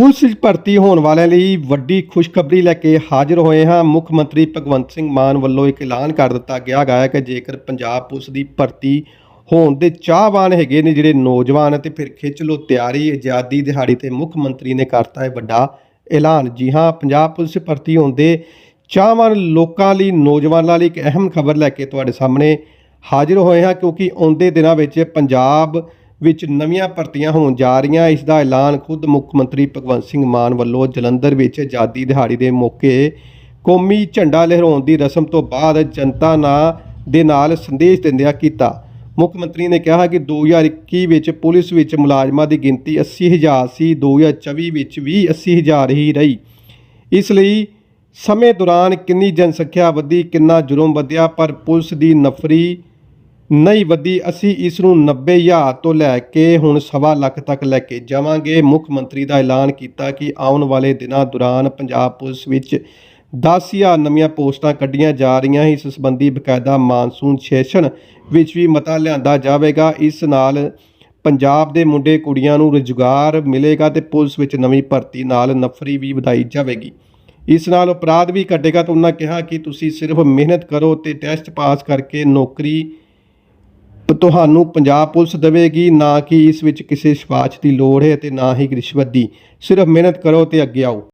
Police ਵਿੱਚ ਭਰਤੀ ਹੋਣ ਵਾਲਿਆਂ ਲਈ ਵੱਡੀ ਖੁਸ਼ਖਬਰੀ ਲੈ ਕੇ ਹਾਜ਼ਰ ਹੋਏ ਹਾਂ। ਮੁੱਖ ਮੰਤਰੀ ਭਗਵੰਤ ਸਿੰਘ ਮਾਨ ਵੱਲੋਂ ਇੱਕ ਐਲਾਨ ਕਰ ਦਿੱਤਾ ਗਿਆ ਗਾ ਹੈ ਕਿ ਜੇਕਰ ਪੰਜਾਬ ਪੁਲਿਸ ਦੀ ਭਰਤੀ ਹੋਣ ਦੇ ਚਾਹਵਾਨ ਹੈਗੇ ਨੇ ਜਿਹੜੇ ਨੌਜਵਾਨ ਤੇ ਫਿਰ ਖਿੱਚ ਲੋ ਤਿਆਰੀ, ਆਜ਼ਾਦੀ ਦਿਹਾੜੀ ਤੇ ਮੁੱਖ ਮੰਤਰੀ ਨੇ ਕਰਤਾ ਹੈ ਵੱਡਾ ਐਲਾਨ। ਜੀ ਹਾਂ, ਪੰਜਾਬ ਪੁਲਿਸ ਭਰਤੀ ਹੋਣ ਦੇ ਚਾਹਵਾਨ ਲੋਕਾਂ ਲਈ, ਨੌਜਵਾਨਾਂ ਲਈ ਇੱਕ ਅਹਿਮ ਖਬਰ ਲੈ ਕੇ ਤੁਹਾਡੇ ਸਾਹਮਣੇ ਹਾਜ਼ਰ ਹੋਏ ਹਾਂ ਕਿਉਂਕਿ ਆਉਂਦੇ ਦਿਨਾਂ ਵਿੱਚ ਪੰਜਾਬ ਵਿੱਚ ਨਵੀਆਂ ਭਰਤੀਆਂ ਹੋਣ ਜਾ ਰਹੀਆਂ। ਇਸ ਦਾ ਐਲਾਨ ਖੁਦ ਮੁੱਖ ਮੰਤਰੀ ਭਗਵੰਤ ਸਿੰਘ ਮਾਨ ਵੱਲੋਂ ਜਲੰਧਰ ਵਿੱਚ ਆਜ਼ਾਦੀ ਦਿਹਾੜੀ ਦੇ ਮੌਕੇ ਕੌਮੀ ਝੰਡਾ ਲਹਿਰਾਉਣ ਦੀ ਰਸਮ ਤੋਂ ਬਾਅਦ ਜਨਤਾ ਨਾ ਦੇ ਨਾਲ ਸੰਦੇਸ਼ ਦਿੰਦਿਆਂ ਕੀਤਾ। ਮੁੱਖ ਮੰਤਰੀ ਨੇ ਕਿਹਾ ਕਿ 2021 ਵਿੱਚ ਪੁਲਿਸ ਵਿੱਚ ਮੁਲਾਜ਼ਮਾਂ ਦੀ ਗਿਣਤੀ 80000 ਸੀ 2024 ਵਿੱਚ ਵੀ 80000 ਹੀ ਰਹੀ। ਇਸ ਲਈ ਸਮੇਂ ਦੌਰਾਨ ਕਿੰਨੀ ਜਨਸੰਖਿਆ ਵਧੀ, ਕਿੰਨਾ ਜੁਰਮ ਵਧਿਆ, ਪਰ ਪੁਲਿਸ ਦੀ ਨਫਰੀ ਨਹੀਂ ਵਧੀ, ਅਸੀਂ ਇਸ ਨੂੰ 90000 ਤੋਂ ਲੈ ਕੇ ਹੁਣ ਸਵਾ ਲੱਖ ਤੱਕ ਲੈ ਕੇ ਜਾਵਾਂਗੇ। ਮੁੱਖ ਮੰਤਰੀ ਦਾ ਐਲਾਨ ਕੀਤਾ ਕਿ ਆਉਣ ਵਾਲੇ ਦਿਨਾਂ ਦੌਰਾਨ ਪੰਜਾਬ ਪੁਲਿਸ ਵਿੱਚ 10000 ਨਵੀਆਂ ਪੋਸਟਾਂ ਕੱਢੀਆਂ ਜਾ ਰਹੀਆਂ ਇਸ ਸੰਬੰਧੀ ਬਕਾਇਦਾ ਮਾਨਸੂਨ ਸੈਸ਼ਨ ਵਿੱਚ ਵੀ ਮਤਾ ਲਿਆਂਦਾ ਜਾਵੇਗਾ। ਇਸ ਨਾਲ ਪੰਜਾਬ ਦੇ ਮੁੰਡੇ ਕੁੜੀਆਂ ਨੂੰ ਰੁਜ਼ਗਾਰ ਮਿਲੇਗਾ ਤੇ ਪੁਲਿਸ ਵਿੱਚ ਨਵੀਂ ਭਰਤੀ ਨਾਲ ਨਫਰੀ ਵੀ ਵਧਾਈ ਜਾਵੇਗੀ। ਇਸ ਨਾਲ ਅਪਰਾਧ ਵੀ ਘਟੇਗਾ ਤਾਂ ਉਹਨਾਂ ਕਿਹਾ ਕਿ ਤੁਸੀਂ ਸਿਰਫ ਮਿਹਨਤ ਕਰੋ ਤੇ ਟੈਸਟ ਪਾਸ ਕਰਕੇ ਨੌਕਰੀ ਤੁਹਾਨੂੰ ਪੰਜਾਬ ਪੁਲਿਸ ਦੇਵੇਗੀ, ਨਾ ਕਿ ਇਸ ਵਿੱਚ ਕਿਸੇ ਸਿਫਾਰਿਸ਼ ਦੀ ਲੋੜ ਹੈ ਅਤੇ ਨਾ ਹੀ ਰਿਸ਼ਵਤ ਦੀ। ਸਿਰਫ ਮਿਹਨਤ ਕਰੋ ਤੇ ਅੱਗੇ ਆਓ।